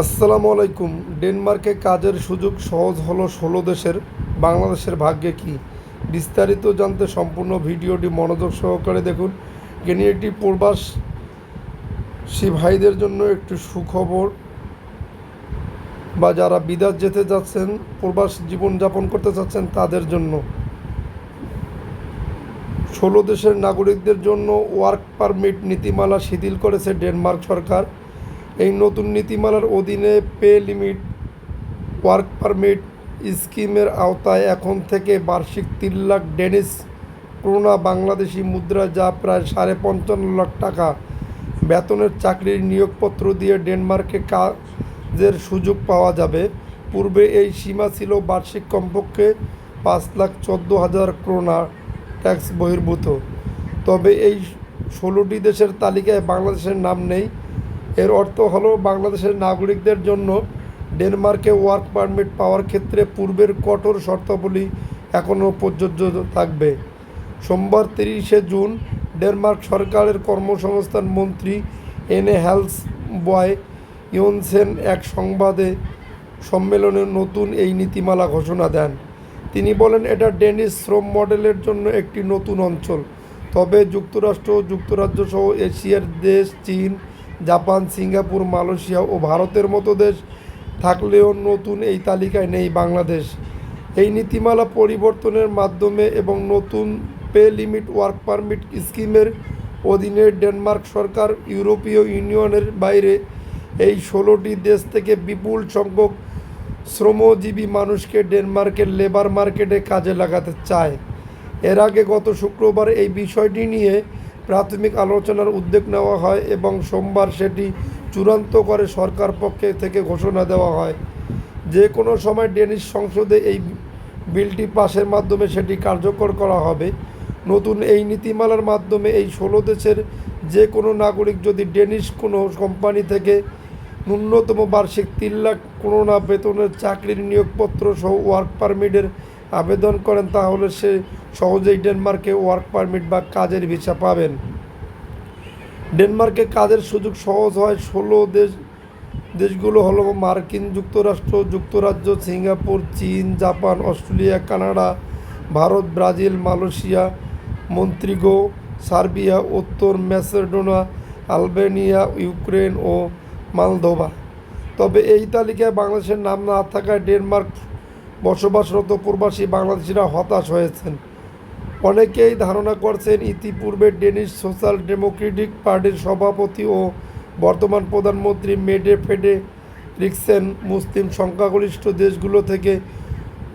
আসসালামু আলাইকুম। ডেনমার্কে কাজের সুযোগ সহজ হলো ষোলো দেশের, বাংলাদেশের ভাগ্যে কি? বিস্তারিত জানতে সম্পূর্ণ ভিডিওটি মনোযোগ সহকারে দেখুন। কেনি গেনিয়েটি প্রবাসী ভাইদের জন্য একটি সুখবর। বা যারা বিদেশ যেতে যাচ্ছেন, প্রবাস জীবনযাপন করতে চাচ্ছেন, তাদের জন্য। ষোলো দেশের নাগরিকদের জন্য ওয়ার্ক পারমিট নীতিমালা শিথিল করেছে ডেনমার্ক সরকার। এই নতুন নীতিমালার অধীনে পে লিমিট, ওয়ার্ক পারমিট স্কিমের আওতায় এখন থেকে বার্ষিক তিন লাখ ডেনিস ক্রোনা বাংলাদেশি মুদ্রা যা প্রায় সাড়ে পঞ্চান্ন লাখ টাকা। বেতনের চাকরির নিয়োগপত্র দিয়ে ডেনমার্কে কাজের সুযোগ পাওয়া যাবে। পূর্বে এই সীমা ছিল বার্ষিক কমপক্ষে পাঁচ লাখ চোদ্দ হাজার ক্রোনা ট্যাক্স বহির্ভূত। তবে এই ষোলোটি দেশের তালিকায় বাংলাদেশের নাম নেই। এর অর্থ হলো বাংলাদেশের নাগরিকদের জন্য ডেনমার্কে ওয়ার্ক পারমিট পাওয়ার ক্ষেত্রে পূর্বের কঠোর শর্তাবলী এখনও প্রযোজ্য থাকবে। সোমবার তিরিশে জুন ডেনমার্ক সরকারের কর্মসংস্থান মন্ত্রী এনে হ্যালস বয় ইয়নসেন এক সংবাদে সম্মেলনে নতুন এই নীতিমালা ঘোষণা দেন। তিনি বলেন, এটা ডেনিশ শ্রম মডেলের জন্য একটি নতুন অঞ্চল। তবে যুক্তরাষ্ট্র যুক্তরাজ্য সহ এশিয়ার দেশ, চীন জাপান, সিঙ্গাপুর, মালয়েশিয়া ও ভারতের মতো দেশ থাকলেও নতুন এই তালিকায় নেই বাংলাদেশ। এই নীতিমালা পরিবর্তনের মাধ্যমে এবং নতুন পে লিমিট ওয়ার্ক পারমিট স্কিমের অধীনে ডেনমার্ক সরকার ইউরোপীয় ইউনিয়নের বাইরে এই ষোলোটি দেশ থেকে বিপুল সংখ্যক শ্রমজীবী মানুষকে ডেনমার্কের লেবার মার্কেটে কাজে লাগাতে চায়। এর আগে গত শুক্রবার এই বিষয়টি নিয়ে প্রাথমিক আলোচনার উদ্যোগ নেওয়া হয় এবং সোমবার সেটি চূড়ান্ত করে সরকার পক্ষে থেকে ঘোষণা দেওয়া হয়। যে কোনো সময় ডেনিশ সংসদে এই বিলটি পাশের মাধ্যমে সেটি কার্যকর করা হবে। নতুন এই নীতিমালার মাধ্যমে এই ষোলো দেশের যে কোনো নাগরিক যদি ডেনিশ কোনো কোম্পানি থেকে ন্যূনতম বার্ষিক তিন লাখ কোনো না বেতনের চাকরির নিয়োগপত্র সহ ওয়ার্ক পারমিটের আবেদন করেন, তাহলে সে সহজেই ডেনমার্কে ওয়ার্ক পারমিট বা কাজের ভিসা পাবেন। ডেনমার্কে কাজের সুযোগ সহজ হয়। ষোলো দেশ, দেশগুলো হলো মার্কিন যুক্তরাষ্ট্র, যুক্তরাজ্য, সিঙ্গাপুর, চীন, Japan, Australia, Canada, Bharat, Brazil, Malaysia Montenegro Serbia, উত্তর ম্যাসেডোনা, আলবেনিয়া, ইউক্রেন ও মালদোভা। তবে এই তালিকায় বাংলাদেশের নাম না থাকায় ডেনমার্ক বসবাসরত প্রবাসী বাংলাদেশিরা হতাশ হয়েছেন। অনেকেই ধারণা করছেন ইতিপূর্বে ডেনিশ সোশ্যাল ডেমোক্রেটিক পার্টির সভাপতি ও বর্তমান প্রধানমন্ত্রী মেডে ফেডে রিক্সেন মুসলিম সংখ্যাগরিষ্ঠ দেশগুলো থেকে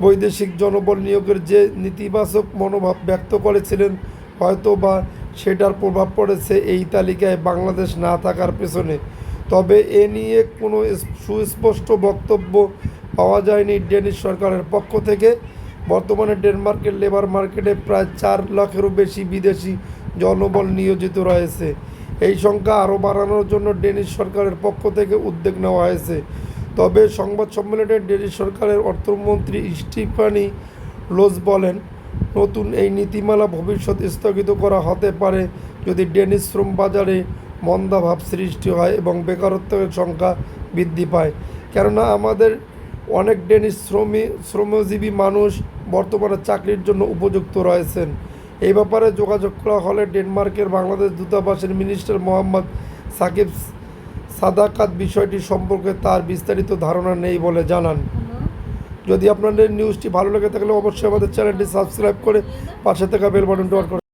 বৈদেশিক জনবল নিয়োগের যে নেতিবাচক মনোভাব ব্যক্ত করেছিলেন হয়তো বা সেটার প্রভাব পড়েছে এই তালিকায় বাংলাদেশ না থাকার পেছনে। তবে এ নিয়ে কোনো সুস্পষ্ট বক্তব্য পাওয়া যায়নি ডেনিশ সরকারের পক্ষ থেকে। বর্তমানে ডেনমার্কের লেবার মার্কেটে প্রায় চার লাখেরও বেশি বিদেশি জনবল নিয়োজিত রয়েছে। এই সংখ্যা আরও বাড়ানোর জন্য ডেনিশ সরকারের পক্ষ থেকে উদ্যোগ নেওয়া হয়েছে। তবে সংবাদ সম্মেলনে ডেনিশ সরকারের অর্থমন্ত্রী স্টিফানি লোজ বলেন, নতুন এই নীতিমালা ভবিষ্যৎ স্থগিত করা হতে পারে যদি ডেনিশ শ্রম বাজারে মন্দাভাব সৃষ্টি হয় এবং বেকারত্বের সংখ্যা বৃদ্ধি পায়। কেননা আমাদের অনেক ডেনিশ শ্রমী, শ্রমজীবী মানুষ বর্তমানে চাকরির জন্য উপযুক্ত রয়েছেন। এই ব্যাপারে যোগাযোগ করা হলে ডেনমার্কের বাংলাদেশ দূতাবাসের মিনিস্টার মোহাম্মদ সাকিব সাদাকাত বিষয়টি সম্পর্কে তার বিস্তারিত ধারণা নেই বলে জানান। যদি আপনাদের নিউজটি ভালো লেগে থাকলে অবশ্যই আমাদের চ্যানেলটি সাবস্ক্রাইব করে পাশে থাকা বেল বাটনটি অন করে